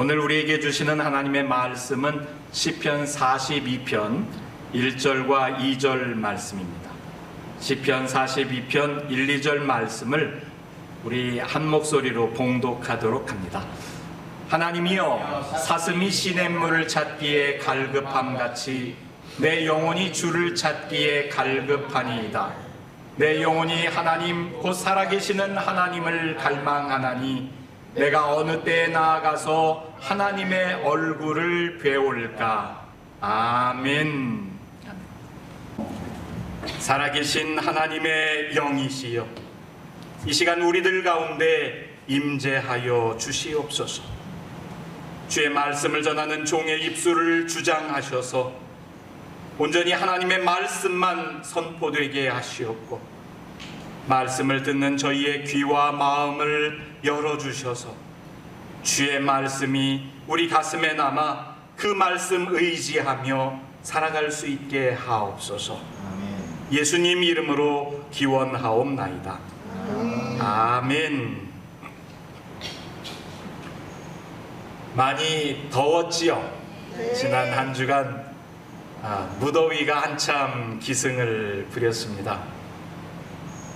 오늘 우리에게 주시는 하나님의 말씀은 시편 42편 1절과 2절 말씀입니다. 시편 42편 1, 2절 말씀을 우리 한 목소리로 봉독하도록 합니다. 하나님이여 사슴이 시냇물을 찾기에 갈급함 같이 내 영혼이 주를 찾기에 갈급하니이다. 내 영혼이 하나님 곧 살아계시는 하나님을 갈망하나니 내가 어느 때에 나아가서 하나님의 얼굴을 배울까? 아멘. 살아계신 하나님의 영이시여 이 시간 우리들 가운데 임재하여 주시옵소서. 주의 말씀을 전하는 종의 입술을 주장하셔서 온전히 하나님의 말씀만 선포되게 하시옵고 말씀을 듣는 저희의 귀와 마음을 열어주셔서 주의 말씀이 우리 가슴에 남아 그 말씀 의지하며 살아갈 수 있게 하옵소서. 예수님 이름으로 기원하옵나이다. 아멘. 많이 더웠지요? 지난 한 주간 아, 무더위가 한참 기승을 부렸습니다.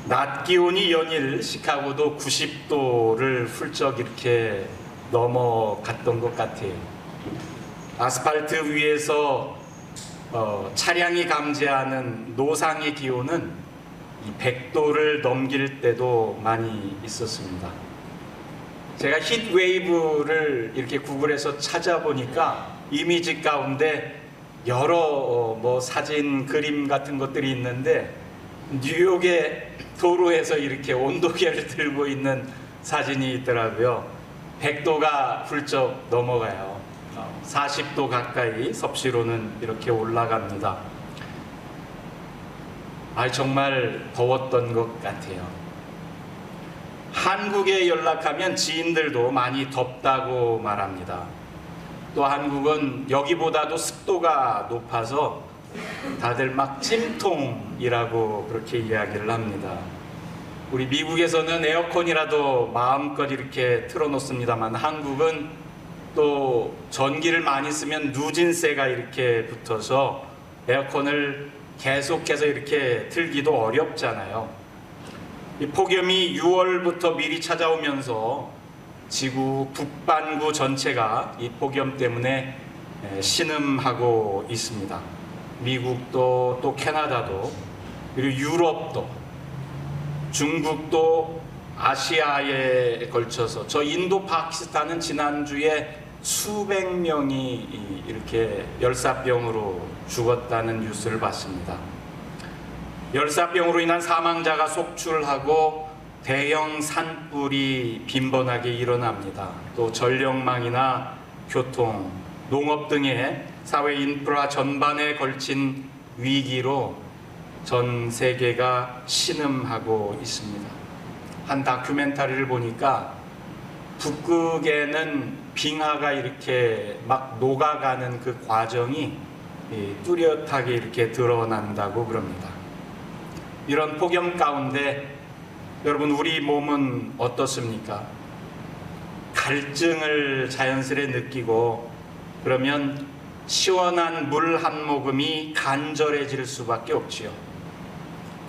낮 기온이 연일 시카고도 90도를 훌쩍 이렇게 넘어갔던 것 같아요. 아스팔트 위에서 어, 차량이 감지하는 노상의 기온은 이 100도를 넘길 때도 많이 있었습니다. 제가 히트웨이브를 이렇게 구글에서 찾아보니까 이미지 가운데 여러 어, 뭐 사진, 그림 같은 것들이 있는데 뉴욕의 도로에서 이렇게 온도계를 들고 있는 사진이 있더라고요. 100도가 훌쩍 넘어가요. 40도 가까이 섭씨로는 이렇게 올라갑니다. 아 정말 더웠던 것 같아요. 한국에 연락하면 지인들도 많이 덥다고 말합니다. 또 한국은 여기보다도 습도가 높아서 다들 막 찜통이라고 그렇게 이야기를 합니다. 우리 미국에서는 에어컨이라도 마음껏 이렇게 틀어놓습니다만 한국은 또 전기를 많이 쓰면 누진세가 이렇게 붙어서 에어컨을 계속해서 이렇게 틀기도 어렵잖아요. 이 폭염이 6월부터 미리 찾아오면서 지구 북반구 전체가 이 폭염 때문에 신음하고 있습니다. 미국도 또 캐나다도 그리고 유럽도 중국도 아시아에 걸쳐서 저 인도 파키스탄은 지난주에 수백 명이 이렇게 열사병으로 죽었다는 뉴스를 봤습니다. 열사병으로 인한 사망자가 속출하고 대형 산불이 빈번하게 일어납니다. 또 전력망이나 교통, 농업 등의 사회 인프라 전반에 걸친 위기로 전 세계가 신음하고 있습니다. 한 다큐멘터리를 보니까 북극에는 빙하가 이렇게 막 녹아가는 그 과정이 뚜렷하게 이렇게 드러난다고 그럽니다. 이런 폭염 가운데 여러분 우리 몸은 어떻습니까? 갈증을 자연스레 느끼고 그러면 시원한 물 한 모금이 간절해질 수밖에 없지요.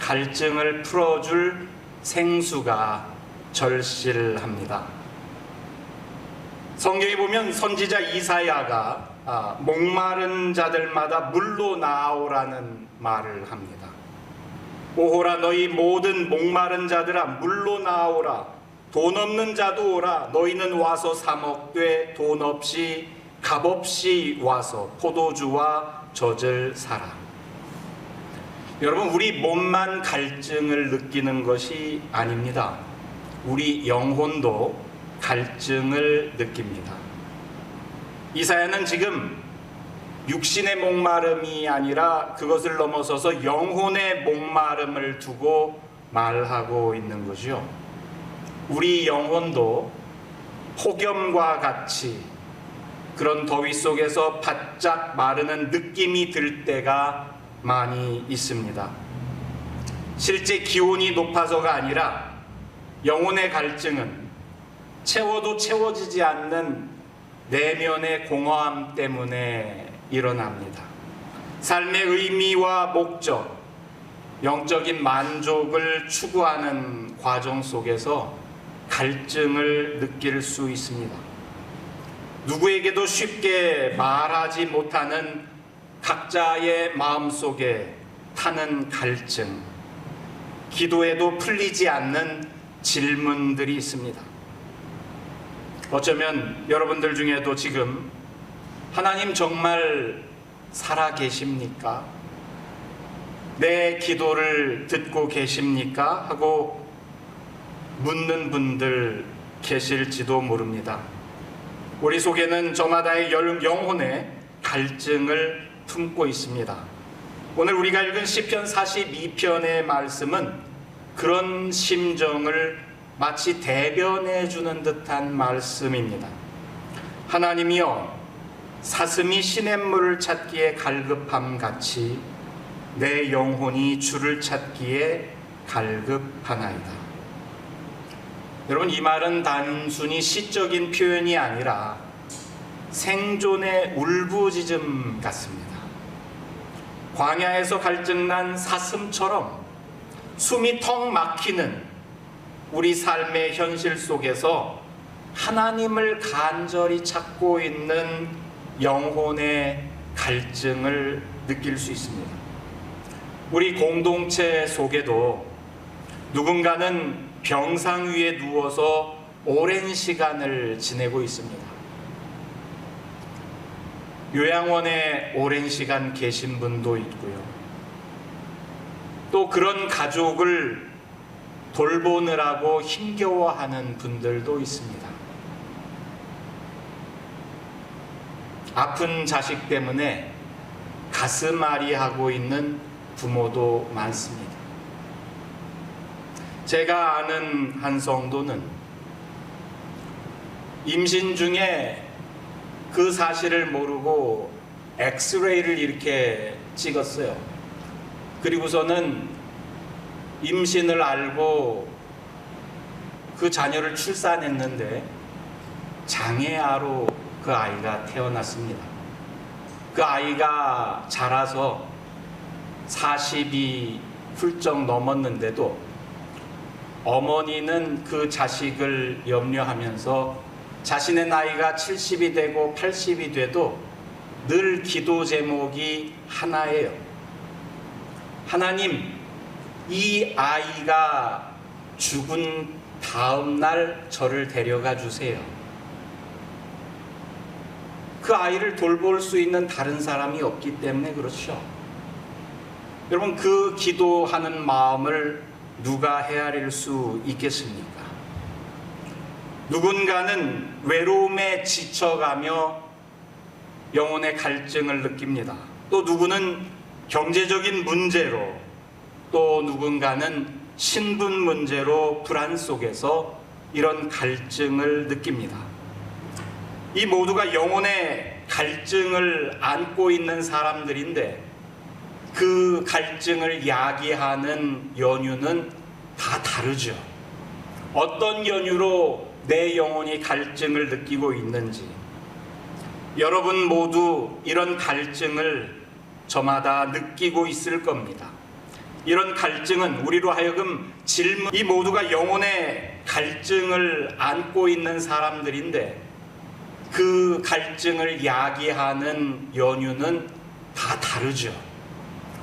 갈증을 풀어줄 생수가 절실합니다. 성경에 보면 선지자 이사야가 아, 목마른 자들마다 물로 나오라는 말을 합니다. 오호라 너희 모든 목마른 자들아 물로 나오라 돈 없는 자도 오라 너희는 와서 사 먹되 돈 없이 값 없이 와서 포도주와 젖을 사라 여러분 우리 몸만 갈증을 느끼는 것이 아닙니다 우리 영혼도 갈증을 느낍니다 이사야는 지금 육신의 목마름이 아니라 그것을 넘어서서 영혼의 목마름을 두고 말하고 있는 거죠. 우리 영혼도 폭염과 같이 그런 더위 속에서 바짝 마르는 느낌이 들 때가 많이 있습니다. 실제 기온이 높아서가 아니라 영혼의 갈증은 채워도 채워지지 않는 내면의 공허함 때문에 일어납니다. 삶의 의미와 목적, 영적인 만족을 추구하는 과정 속에서 갈증을 느낄 수 있습니다. 누구에게도 쉽게 말하지 못하는 각자의 마음 속에 타는 갈증, 기도에도 풀리지 않는 질문들이 있습니다. 어쩌면 여러분들 중에도 지금 하나님 정말 살아 계십니까? 내 기도를 듣고 계십니까? 하고 묻는 분들 계실지도 모릅니다. 우리 속에는 저마다의 열- 영혼의 갈증을 품고 있습니다. 오늘 우리가 읽은 시편 42편의 말씀은 그런 심정을 마치 대변해 주는 듯한 말씀입니다. 하나님이여 사슴이 시냇물을 찾기에 갈급함 같이 내 영혼이 주를 찾기에 갈급하나이다. 여러분 이 말은 단순히 시적인 표현이 아니라 생존의 울부짖음 같습니다. 광야에서 갈증난 사슴처럼 숨이 턱 막히는 우리 삶의 현실 속에서 하나님을 간절히 찾고 있는 영혼의 갈증을 느낄 수 있습니다. 우리 공동체 속에도 누군가는 병상 위에 누워서 오랜 시간을 지내고 있습니다. 요양원에 오랜 시간 계신 분도 있고요. 또 그런 가족을 돌보느라고 힘겨워하는 분들도 있습니다. 아픈 자식 때문에 가슴앓이 하고 있는 부모도 많습니다. 제가 아는 한 성도는 임신 중에 그 사실을 모르고 엑스레이를 이렇게 찍었어요. 그리고서는 임신을 알고 그 자녀를 출산했는데 장애아로 그 아이가 태어났습니다. 그 아이가 자라서 40이 훌쩍 넘었는데도 어머니는 그 자식을 염려하면서 자신의 나이가 70이 되고 80이 돼도 늘 기도 제목이 하나예요. 하나님, 이 아이가 죽은 다음 날 저를 데려가 주세요. 그 아이를 돌볼 수 있는 다른 사람이 없기 때문에 그렇죠. 여러분, 그 기도하는 마음을 누가 헤아릴 수 있겠습니까? 누군가는 외로움에 지쳐가며 영혼의 갈증을 느낍니다. 또 누구는 경제적인 문제로, 또 누군가는 신분 문제로 불안 속에서 이런 갈증을 느낍니다. 이 모두가 영혼의 갈증을 안고 있는 사람들인데 그 갈증을 야기하는 연유는 다 다르죠. 어떤 연유로 내 영혼이 갈증을 느끼고 있는지 여러분 모두 이런 갈증을 저마다 느끼고 있을 겁니다. 이런 갈증은 우리로 하여금 질문, 이 모두가 영혼의 갈증을 안고 있는 사람들인데 그 갈증을 야기하는 연유는 다 다르죠.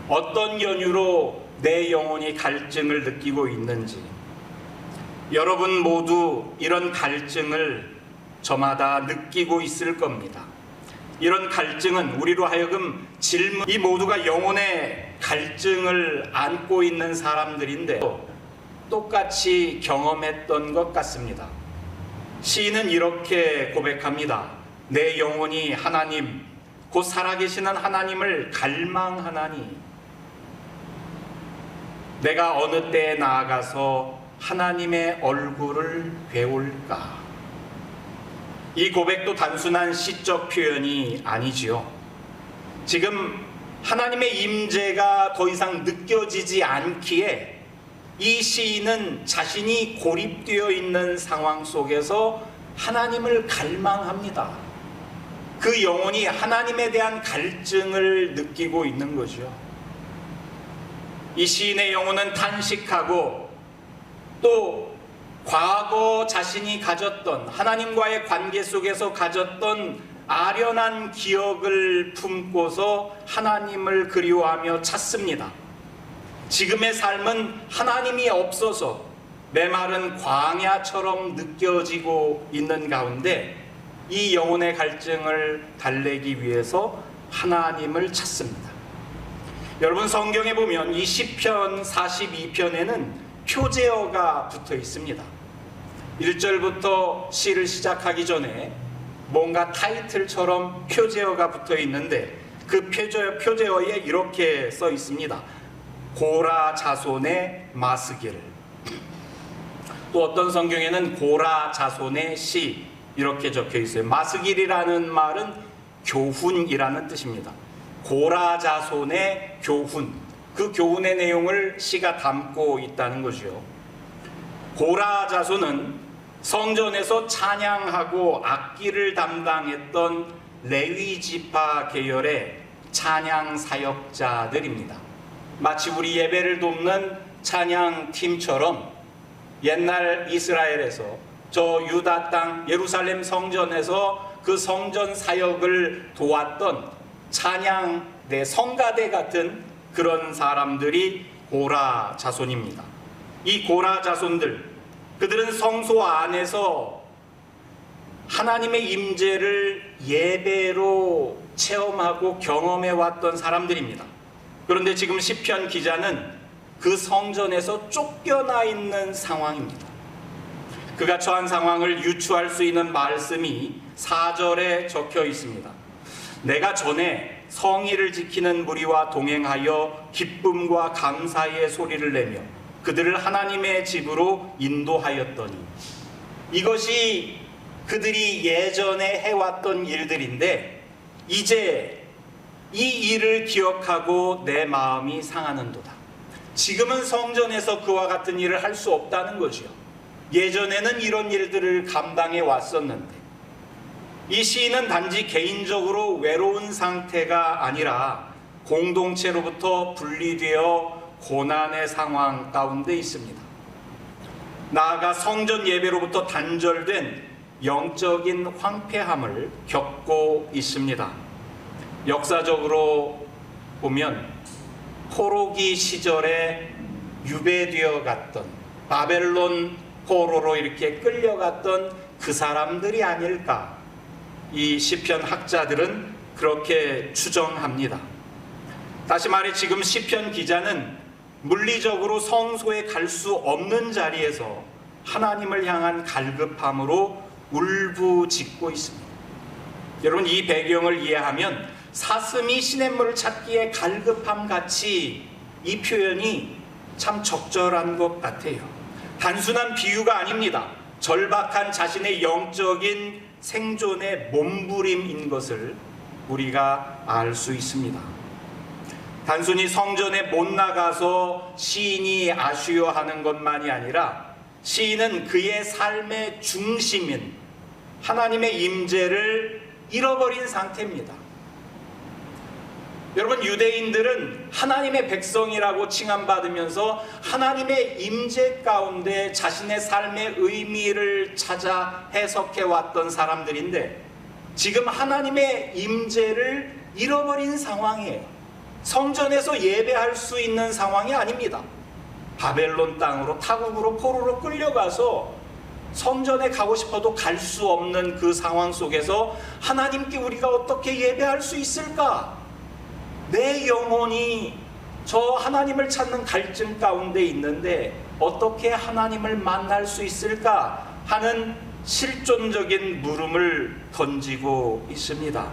어떤 연유로 내 영혼이 갈증을 느끼고 있는지 여러분 모두 이런 갈증을 저마다 느끼고 있을 겁니다. 이런 갈증은 우리로 하여금 질문, 이 모두가 영혼의 갈증을 안고 있는 사람들인데 똑같이 경험했던 것 같습니다. 시인은 이렇게 고백합니다. 내 영혼이 하나님, 곧 살아계시는 하나님을 갈망하나니 내가 어느 때에 나아가서 하나님의 얼굴을 배울까? 이 고백도 단순한 시적 표현이 아니지요. 지금 하나님의 임재가 더 이상 느껴지지 않기에 이 시인은 자신이 고립되어 있는 상황 속에서 하나님을 갈망합니다. 그 영혼이 하나님에 대한 갈증을 느끼고 있는 거죠. 이 시인의 영혼은 탄식하고 또 과거 자신이 가졌던 하나님과의 관계 속에서 가졌던 아련한 기억을 품고서 하나님을 그리워하며 찾습니다. 지금의 삶은 하나님이 없어서 메마른 광야처럼 느껴지고 있는 가운데 이 영혼의 갈증을 달래기 위해서 하나님을 찾습니다. 여러분 성경에 보면 이 시편 42편에는 표제어가 붙어 있습니다. 1절부터 시를 시작하기 전에 뭔가 타이틀처럼 표제어가 붙어 있는데 그 표제어, 표제어에 이렇게 써 있습니다. 고라 자손의 마스길. 또 어떤 성경에는 고라 자손의 시 이렇게 적혀 있어요. 마스길이라는 말은 교훈이라는 뜻입니다. 고라 자손의 교훈. 그 교훈의 내용을 시가 담고 있다는 거죠. 고라 자손은 성전에서 찬양하고 악기를 담당했던 레위 지파 계열의 찬양 사역자들입니다. 마치 우리 예배를 돕는 찬양 팀처럼 옛날 이스라엘에서 저 유다 땅 예루살렘 성전에서 그 성전 사역을 도왔던 찬양 내 성가대 같은 그런 사람들이 고라 자손입니다. 이 고라 자손들 그들은 성소 안에서 하나님의 임재를 예배로 체험하고 경험해 왔던 사람들입니다. 그런데 지금 시편 기자는 그 성전에서 쫓겨나 있는 상황입니다. 그가 처한 상황을 유추할 수 있는 말씀이 4절에 적혀 있습니다. 내가 전에 성의를 지키는 무리와 동행하여 기쁨과 감사의 소리를 내며 그들을 하나님의 집으로 인도하였더니 이것이 그들이 예전에 해왔던 일들인데 이제 이 일을 기억하고 내 마음이 상하는도다. 지금은 성전에서 그와 같은 일을 할 수 없다는 거지요. 예전에는 이런 일들을 감당해 왔었는데 이 시인은 단지 개인적으로 외로운 상태가 아니라 공동체로부터 분리되어 고난의 상황 가운데 있습니다. 나아가 성전 예배로부터 단절된 영적인 황폐함을 겪고 있습니다. 역사적으로 보면 포로기 시절에 유배되어 갔던 바벨론 포로로 이렇게 끌려갔던 그 사람들이 아닐까 이 시편 학자들은 그렇게 추정합니다. 다시 말해 지금 시편 기자는 물리적으로 성소에 갈 수 없는 자리에서 하나님을 향한 갈급함으로 울부짖고 있습니다. 여러분 이 배경을 이해하면 사슴이 시냇물을 찾기에 갈급함 같이 이 표현이 참 적절한 것 같아요. 단순한 비유가 아닙니다. 절박한 자신의 영적인 생존의 몸부림인 것을 우리가 알 수 있습니다. 단순히 성전에 못 나가서 시인이 아쉬워하는 것만이 아니라 시인은 그의 삶의 중심인 하나님의 임재를 잃어버린 상태입니다. 여러분 유대인들은 하나님의 백성이라고 칭함받으면서 하나님의 임재 가운데 자신의 삶의 의미를 찾아 해석해 왔던 사람들인데 지금 하나님의 임재를 잃어버린 상황이에요. 성전에서 예배할 수 있는 상황이 아닙니다. 바벨론 땅으로 타국으로 포로로 끌려가서 성전에 가고 싶어도 갈 수 없는 그 상황 속에서 하나님께 우리가 어떻게 예배할 수 있을까? 내 영혼이 저 하나님을 찾는 갈증 가운데 있는데 어떻게 하나님을 만날 수 있을까 하는 실존적인 물음을 던지고 있습니다.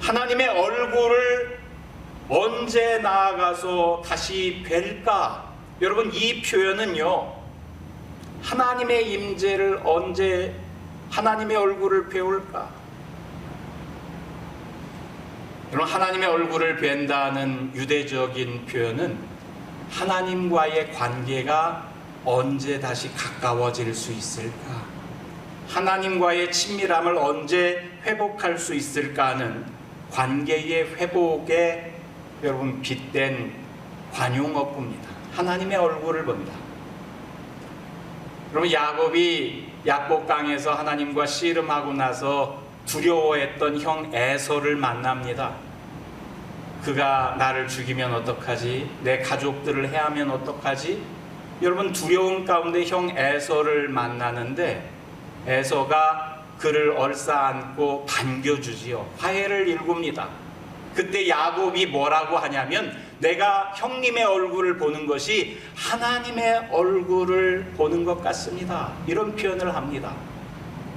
하나님의 얼굴을 언제 나아가서 다시 뵐까? 여러분 이 표현은요. 하나님의 임재를 언제 하나님의 얼굴을 배울까? 여러분 하나님의 얼굴을 뵌다는 유대적인 표현은 하나님과의 관계가 언제 다시 가까워질 수 있을까? 하나님과의 친밀함을 언제 회복할 수 있을까 하는 관계의 회복에 여러분 빗댄 관용어구입니다. 하나님의 얼굴을 본다. 그러면 야곱이 야곱강에서 하나님과 씨름하고 나서 두려워했던 형 에서를 만납니다. 그가 나를 죽이면 어떡하지? 내 가족들을 해하면 어떡하지? 여러분 두려움 가운데 형 에서를 만나는데 에서가 그를 얼싸안고 반겨주지요. 화해를 일굽니다. 그때 야곱이 뭐라고 하냐면 내가 형님의 얼굴을 보는 것이 하나님의 얼굴을 보는 것 같습니다. 이런 표현을 합니다.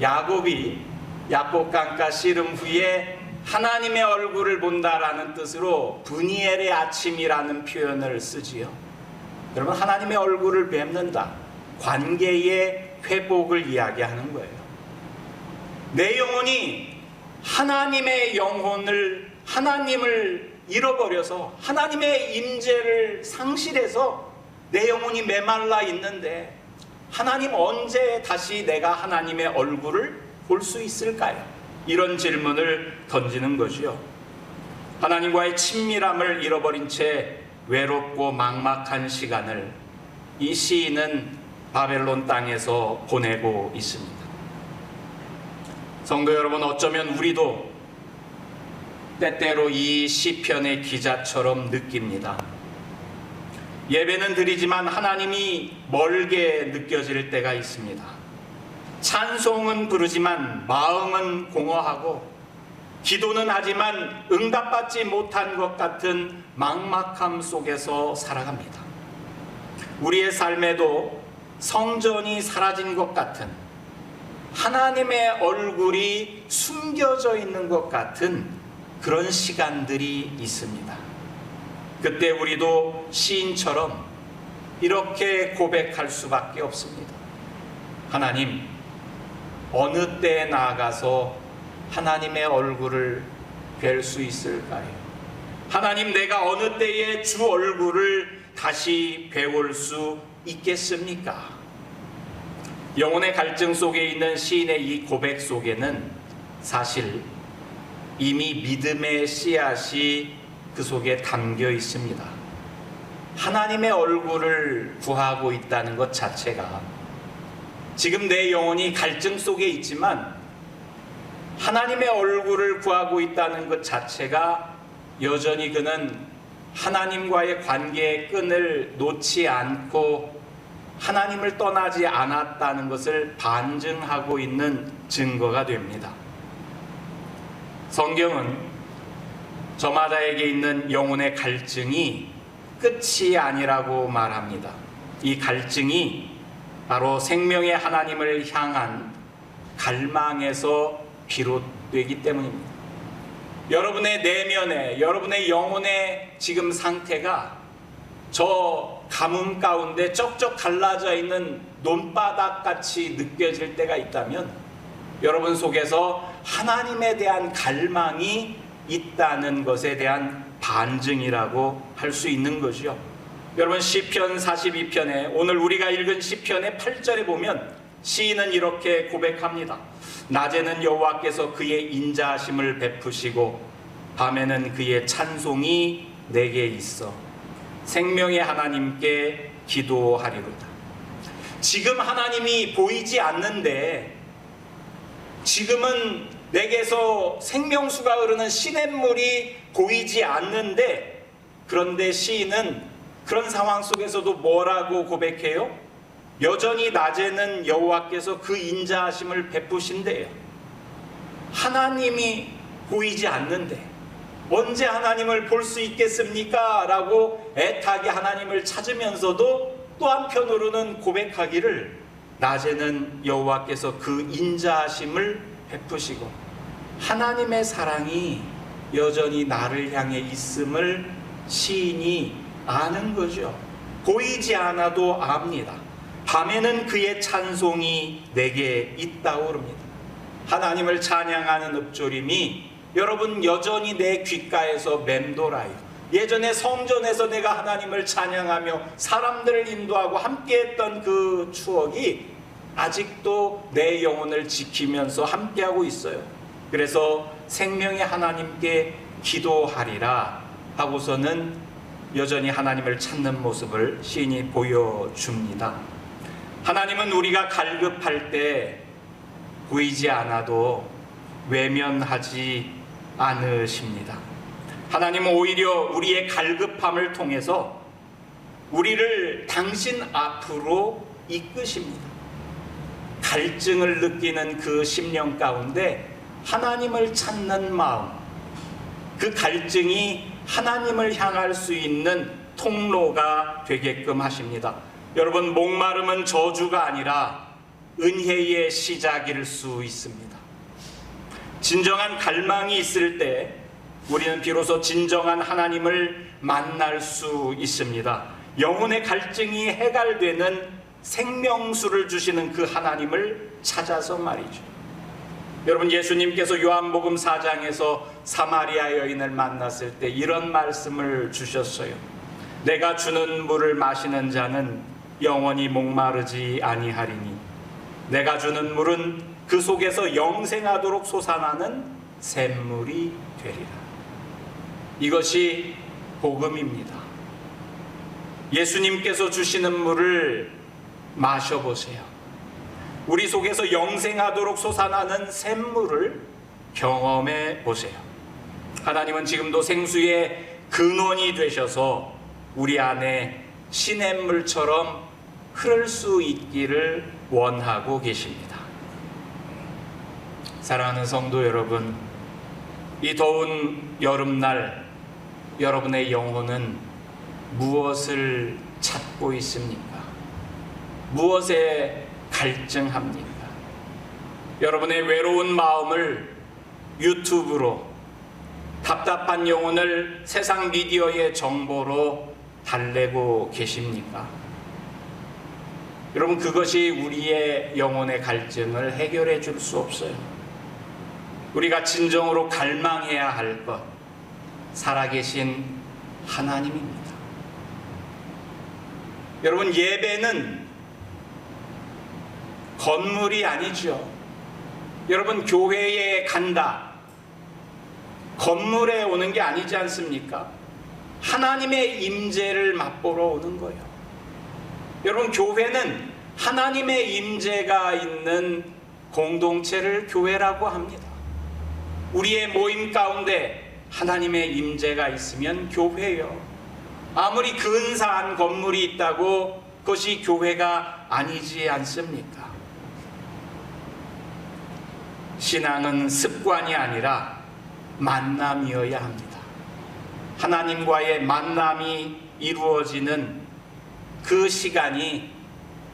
야곱이 야곱강가 씨름 후에 하나님의 얼굴을 본다라는 뜻으로 분이엘의 아침이라는 표현을 쓰지요. 여러분 하나님의 얼굴을 뵙는다. 관계의 회복을 이야기하는 거예요. 내 영혼이 하나님의 영혼을 하나님을 잃어버려서 하나님의 임재를 상실해서 내 영혼이 메말라 있는데 하나님 언제 다시 내가 하나님의 얼굴을 볼 수 있을까요? 이런 질문을 던지는 거지요. 하나님과의 친밀함을 잃어버린 채 외롭고 막막한 시간을 이 시인은 바벨론 땅에서 보내고 있습니다. 성도 여러분 어쩌면 우리도 때때로 이 시편의 기자처럼 느낍니다. 예배는 드리지만 하나님이 멀게 느껴질 때가 있습니다. 찬송은 부르지만 마음은 공허하고 기도는 하지만 응답받지 못한 것 같은 막막함 속에서 살아갑니다. 우리의 삶에도 성전이 사라진 것 같은 하나님의 얼굴이 숨겨져 있는 것 같은 그런 시간들이 있습니다. 그때 우리도 시인처럼 이렇게 고백할 수밖에 없습니다. 하나님, 어느 때에 나아가서 하나님의 얼굴을 뵐 수 있을까요? 하나님, 내가 어느 때에 주 얼굴을 다시 배울 수 있겠습니까? 영혼의 갈증 속에 있는 시인의 이 고백 속에는 사실 이미 믿음의 씨앗이 그 속에 담겨 있습니다. 하나님의 얼굴을 구하고 있다는 것 자체가 지금 내 영혼이 갈증 속에 있지만 하나님의 얼굴을 구하고 있다는 것 자체가 여전히 그는 하나님과의 관계의 끈을 놓지 않고 하나님을 떠나지 않았다는 것을 반증하고 있는 증거가 됩니다. 성경은 저마다에게 있는 영혼의 갈증이 끝이 아니라고 말합니다. 이 갈증이 바로 생명의 하나님을 향한 갈망에서 비롯되기 때문입니다. 여러분의 내면에, 여러분의 영혼의 지금 상태가 저 가뭄 가운데 쩍쩍 갈라져 있는 논바닥 같이 느껴질 때가 있다면 여러분 속에서 하나님에 대한 갈망이 있다는 것에 대한 반증이라고 할 수 있는 거죠. 여러분 시편 42편에 오늘 우리가 읽은 시편의 8절에 보면 시인은 이렇게 고백합니다. 낮에는 여호와께서 그의 인자하심을 베푸시고 밤에는 그의 찬송이 내게 있어 생명의 하나님께 기도하리로다. 지금 하나님이 보이지 않는데 지금은 내게서 생명수가 흐르는 시냇물이 보이지 않는데 그런데 시인은 그런 상황 속에서도 뭐라고 고백해요? 여전히 낮에는 여호와께서 그 인자하심을 베푸신대요. 하나님이 보이지 않는데 언제 하나님을 볼 수 있겠습니까? 라고 애타게 하나님을 찾으면서도 또 한편으로는 고백하기를 낮에는 여호와께서 그 인자하심을 베푸시고 하나님의 사랑이 여전히 나를 향해 있음을 시인이 아는 거죠. 보이지 않아도 압니다. 밤에는 그의 찬송이 내게 있다고 그럽니다. 하나님을 찬양하는 읍조림이 여러분 여전히 내 귓가에서 맴돌아요. 예전에 성전에서 내가 하나님을 찬양하며 사람들을 인도하고 함께했던 그 추억이 아직도 내 영혼을 지키면서 함께하고 있어요. 그래서 생명의 하나님께 기도하리라 하고서는 여전히 하나님을 찾는 모습을 시인이 보여줍니다. 하나님은 우리가 갈급할 때 보이지 않아도 외면하지 않으십니다. 하나님은 오히려 우리의 갈급함을 통해서 우리를 당신 앞으로 이끄십니다. 갈증을 느끼는 그 심령 가운데 하나님을 찾는 마음, 그 갈증이 하나님을 향할 수 있는 통로가 되게끔 하십니다. 여러분, 목마름은 저주가 아니라 은혜의 시작일 수 있습니다. 진정한 갈망이 있을 때 우리는 비로소 진정한 하나님을 만날 수 있습니다. 영혼의 갈증이 해갈되는 생명수를 주시는 그 하나님을 찾아서 말이죠. 여러분 예수님께서 요한복음 4장에서 사마리아 여인을 만났을 때 이런 말씀을 주셨어요. 내가 주는 물을 마시는 자는 영원히 목마르지 아니하리니 내가 주는 물은 그 속에서 영생하도록 솟아나는 샘물이 되리라. 이것이 복음입니다. 예수님께서 주시는 물을 마셔보세요. 우리 속에서 영생하도록 솟아나는 샘물을 경험해 보세요. 하나님은 지금도 생수의 근원이 되셔서 우리 안에 시냇물처럼 흐를 수 있기를 원하고 계십니다. 사랑하는 성도 여러분, 이 더운 여름날 여러분의 영혼은 무엇을 찾고 있습니까? 무엇에 갈증합니까? 여러분의 외로운 마음을 유튜브로 답답한 영혼을 세상 미디어의 정보로 달래고 계십니까? 여러분 그것이 우리의 영혼의 갈증을 해결해 줄 수 없어요. 우리가 진정으로 갈망해야 할 것, 살아계신 하나님입니다. 여러분 예배는 건물이 아니죠. 여러분 교회에 간다. 건물에 오는 게 아니지 않습니까? 하나님의 임재를 맛보러 오는 거예요. 여러분 교회는 하나님의 임재가 있는 공동체를 교회라고 합니다. 우리의 모임 가운데 하나님의 임재가 있으면 교회요. 아무리 근사한 건물이 있다고 그것이 교회가 아니지 않습니까? 신앙은 습관이 아니라 만남이어야 합니다. 하나님과의 만남이 이루어지는 그 시간이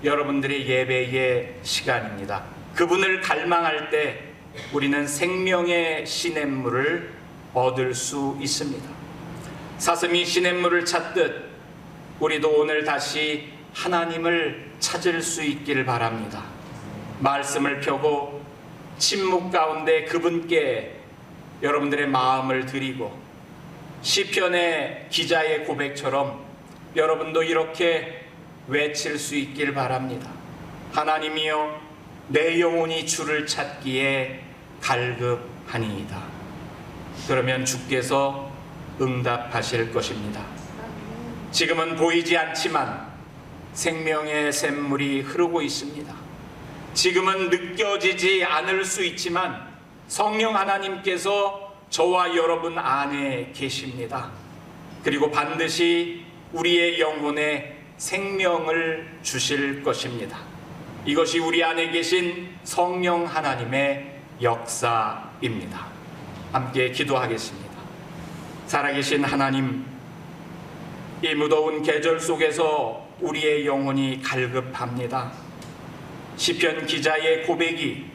여러분들의 예배의 시간입니다. 그분을 갈망할 때 우리는 생명의 시냇물을 얻을 수 있습니다. 사슴이 시냇물을 찾듯 우리도 오늘 다시 하나님을 찾을 수 있기를 바랍니다. 말씀을 펴고 침묵 가운데 그분께 여러분들의 마음을 드리고 시편의 기자의 고백처럼 여러분도 이렇게 외칠 수 있길 바랍니다. 하나님이여 내 영혼이 주를 찾기에 갈급하니이다. 그러면 주께서 응답하실 것입니다. 지금은 보이지 않지만 생명의 샘물이 흐르고 있습니다. 지금은 느껴지지 않을 수 있지만 성령 하나님께서 저와 여러분 안에 계십니다. 그리고 반드시 우리의 영혼에 생명을 주실 것입니다. 이것이 우리 안에 계신 성령 하나님의 역사입니다. 함께 기도하겠습니다. 살아계신 하나님, 이 무더운 계절 속에서 우리의 영혼이 갈급합니다. 시편 기자의 고백이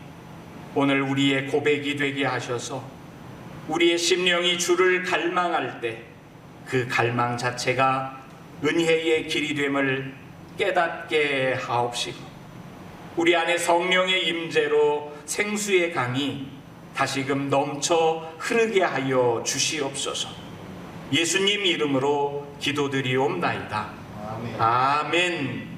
오늘 우리의 고백이 되게 하셔서 우리의 심령이 주를 갈망할 때 그 갈망 자체가 은혜의 길이 됨을 깨닫게 하옵시고 우리 안에 성령의 임재로 생수의 강이 다시금 넘쳐 흐르게 하여 주시옵소서. 예수님 이름으로 기도드리옵나이다. 아멘. 아멘.